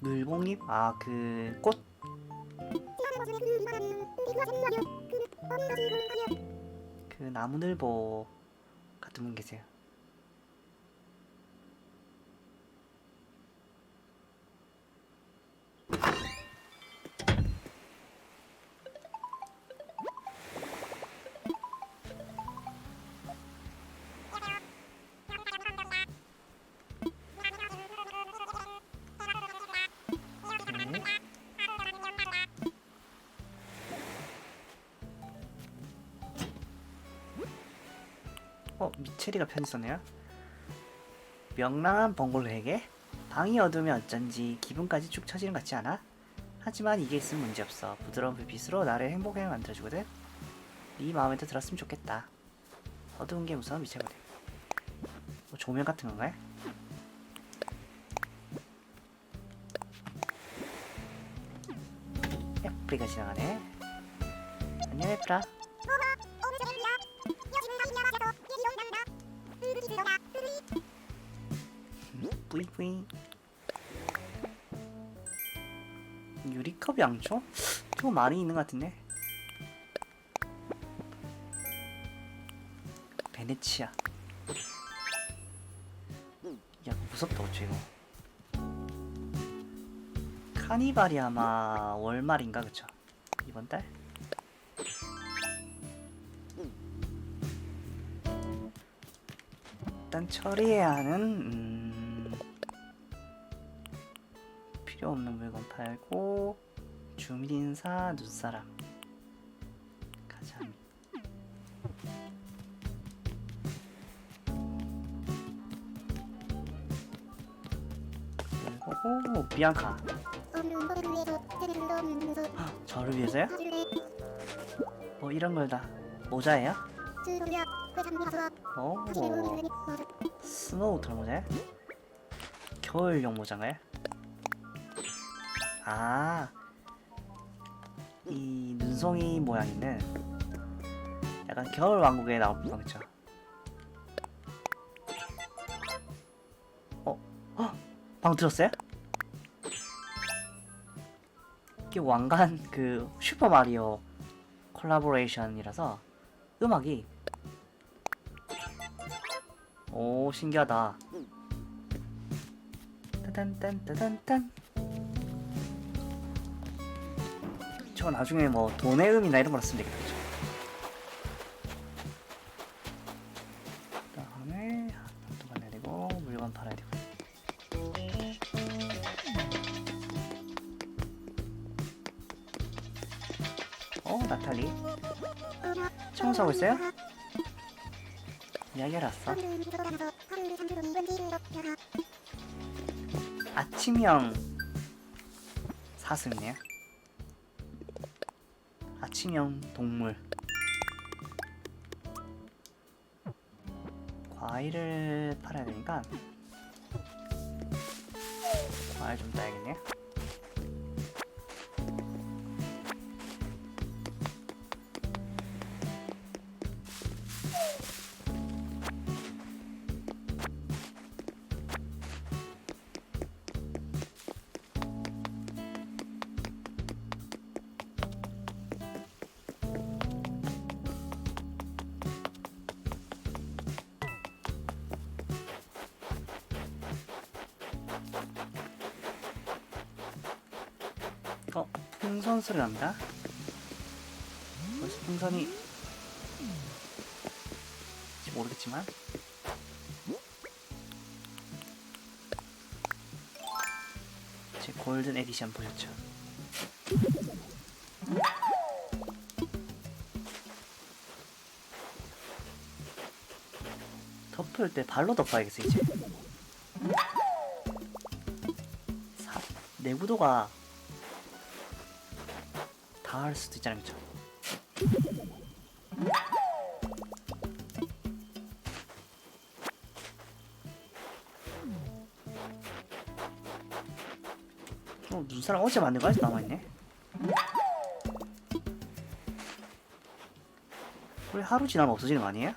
물봉잎? 아, 그, 꽃? 그 나무늘보 같은 분 계세요. 어, 미체리가 편히 썼네요. 명랑한 번골로에게 방이 어두우면 어쩐지 기분까지 쭉 처지는 것 같지 않아? 하지만 이게 있으면 문제없어. 부드러운 불빛으로 나를 행복하게 만들어주거든. 네 마음에도 들었으면 좋겠다. 어두운 게 무서운 미체거든. 뭐 조명 같은 건가요? 애플이가 지나가네. 안녕 애플아. 뿌이뿌이 유리컵 양초? 좀 많이 있는 것 같은데? 베네치아. 야 무섭다 어째 이거. 카니발이 아마 월말인가 그쵸? 이번 달? 일단 처리해야 하는 음, 필요 없는 물건 팔고 주민인사 눈사람 가자미 그리고 오, 비앙카 헉, 저를 위해서요? 뭐 이런 걸다 모자예요? 오 스노우 털 모자요? 겨울용 모자인가요? 아, 이 눈송이 모양 있는 약간 겨울 왕국에 법한 그쵸? 어? 어? 방금 들었어요? 이게 왕관 그 슈퍼 마리오 콜라보레이션이라서 음악이 오 신기하다 따단딴따단 딴저 나중에 뭐 돈의 음이나 이런 걸 쓰면 되겠다 그죠? 그다음에 한동안 내리고 물건 팔아야 되고 어 나탈리 청소하고 있어요? 이야기를 왔어 아침형 사슴이네요 아침형 동물. 과일을 팔아야 되니까 과일 좀 따야겠네요 풍선 소리 납니다. 벌써 풍선이 모르겠지만 제 골든 에디션 보셨죠? 덮을 때 발로 덮어야겠어 이제. 사, 내구도가 다할 수도 있잖아요, 그쵸? 어, 눈사람 어제 만든 거 아직 남아있네? 우리 하루 지나면 없어지는 거 아니에요?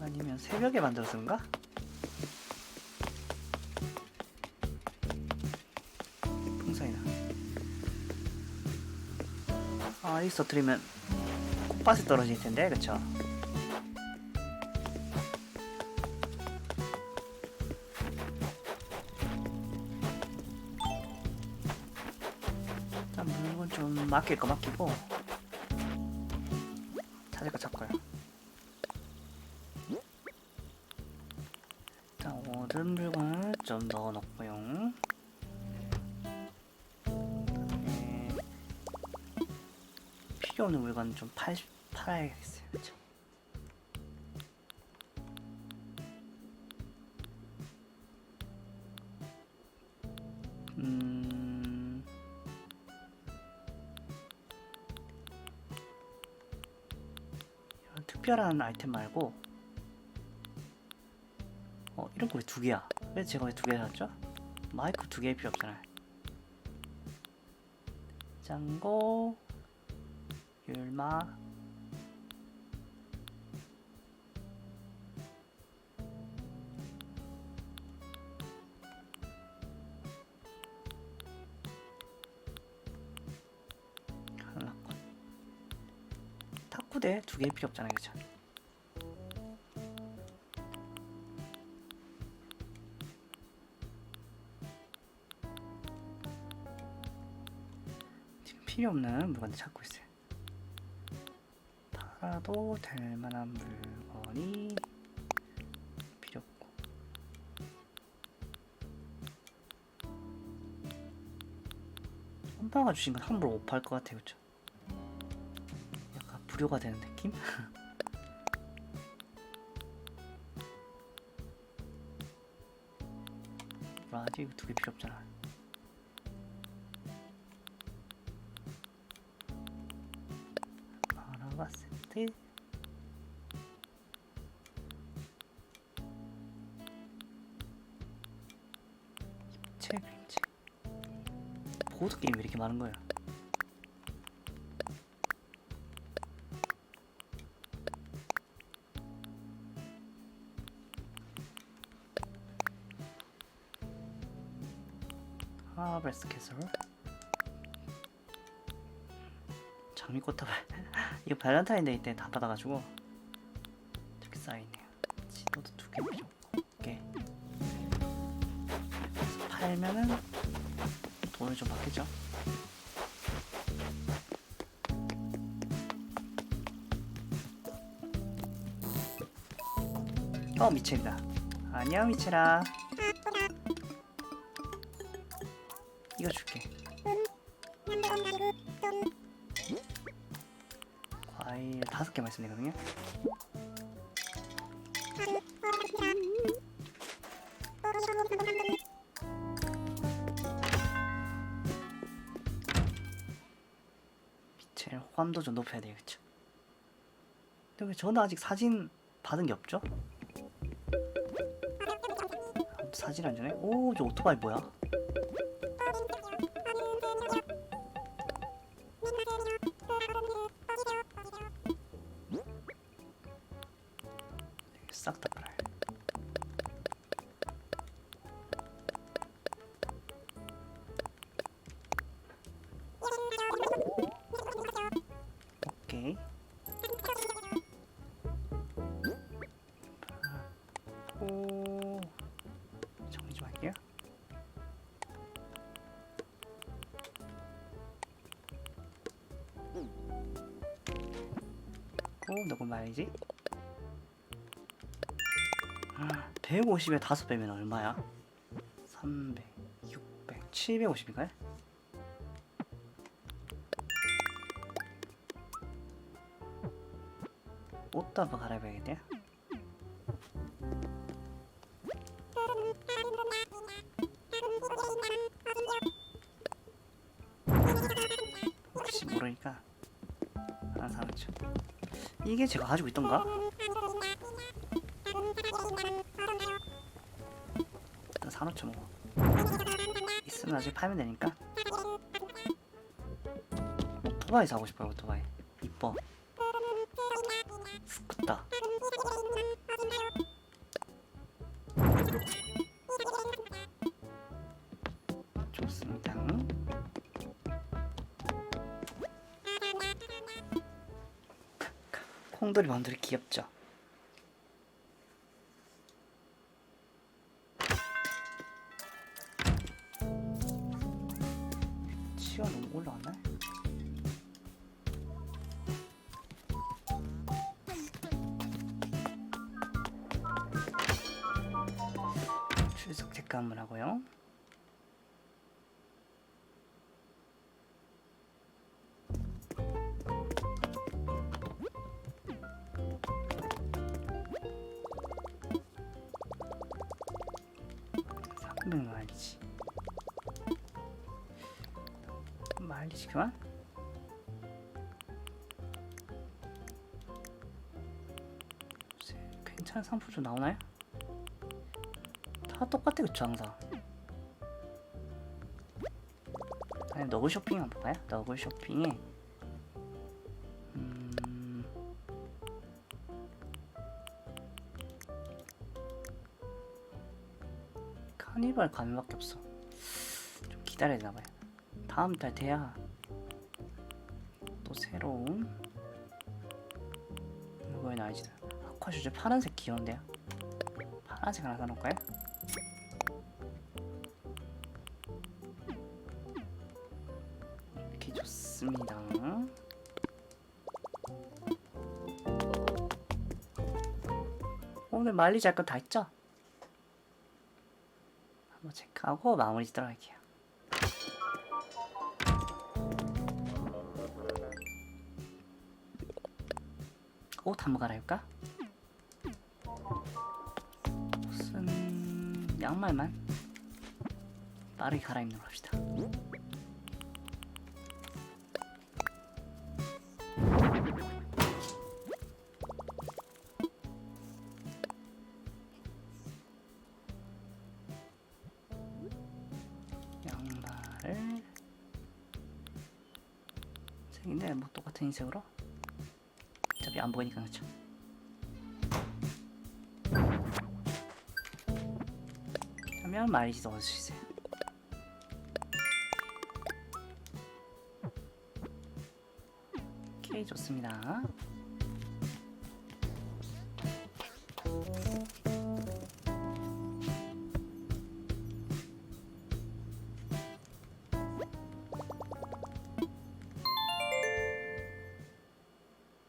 아니면 새벽에 만들어서인가? 여기서 터뜨리면 콧밭에 떨어질 텐데, 그쵸? 좀 맡길 거 맡기고 찾을 거 찾고요. 일단 얻은 물건을 좀 넣어놓고 필요 없는 물건 좀 팔, 팔아야겠어요. 그쵸? 음... 특별한 아이템 말고 어 이런 거 왜 두 개야? 왜 제가 왜 두 개 샀죠? 마이크 두 개 필요 없잖아요. 짱고 율마 탁구대 두 개 필요 없잖아요, 그쵸? 필요 없는 물건들 찾고 있어요. 팔아도 될 만한 물건이 필요 없고. 엄마가 주신 건 함부로 못 팔 것 같아요, 그쵸? 약간 불효가 되는 느낌? 아직 두개 필요 없잖아. 입체 그림체 보드 게임 왜 이렇게 많은 거야? 하베스 캐슬. 장미꽃다발 이거 발렌타인데이 때 다 받아가지고 이렇게 쌓여있네요. 지도도 두 개 필요 없고. 개 그래서 팔면은 돈을 좀 받겠죠? 어 미첼이다. 안녕 미첼아. 이거 줄게 과일 다섯 개만 있으면 되거든요 미첼 호감도 좀 높여야 되겠죠 근데 왜 저는 아직 사진 받은 게 없죠? 사진 안 주네? 오, 저 오토바이 뭐야? 누구 말이지? 150에 5배면 얼마야? 300, 600, 750인가요? 옷도 한번 갈아입어야겠네요. 혹시 모르니까 한 3초 이게 제가 가지고 있던가? 일단 4호초 먹어 뭐. 있으면 나중에 팔면 되니까. 어, 오토바이 사고 싶어요 오토바이. 이뻐. 스쿠터 좋습니다. 콩돌이 맘들이 귀엽죠? 치가 너무 올라갔나? 출석 체크 한번 하고요. 그만 글쎄, 괜찮은 상품 좀 나오나요? 다 똑같아 그쵸 항상. 아니 너글 쇼핑 한번 볼까요? 너글 쇼핑에. 음... 카니발 가면밖에 없어. 좀 기다려야 되나봐요. 다음 달 돼야 또 새로운 이거에 나이지 아쿠아 슈즈 파란색 귀여운데요 파란색 하나 사놓을까요? 이렇게 좋습니다 오늘 할거다 했죠? 한번 체크하고 마무리 짓도록 할게요 옷 한번 갈아입을까? 옷은 양말만 빠르게 갈아입는 걸 합시다 양말을 색인데 뭐 똑같은 흰색으로 어차피 안 보이니까 그렇죠. 그러면 마리지 넣어주세요. 오케이 좋습니다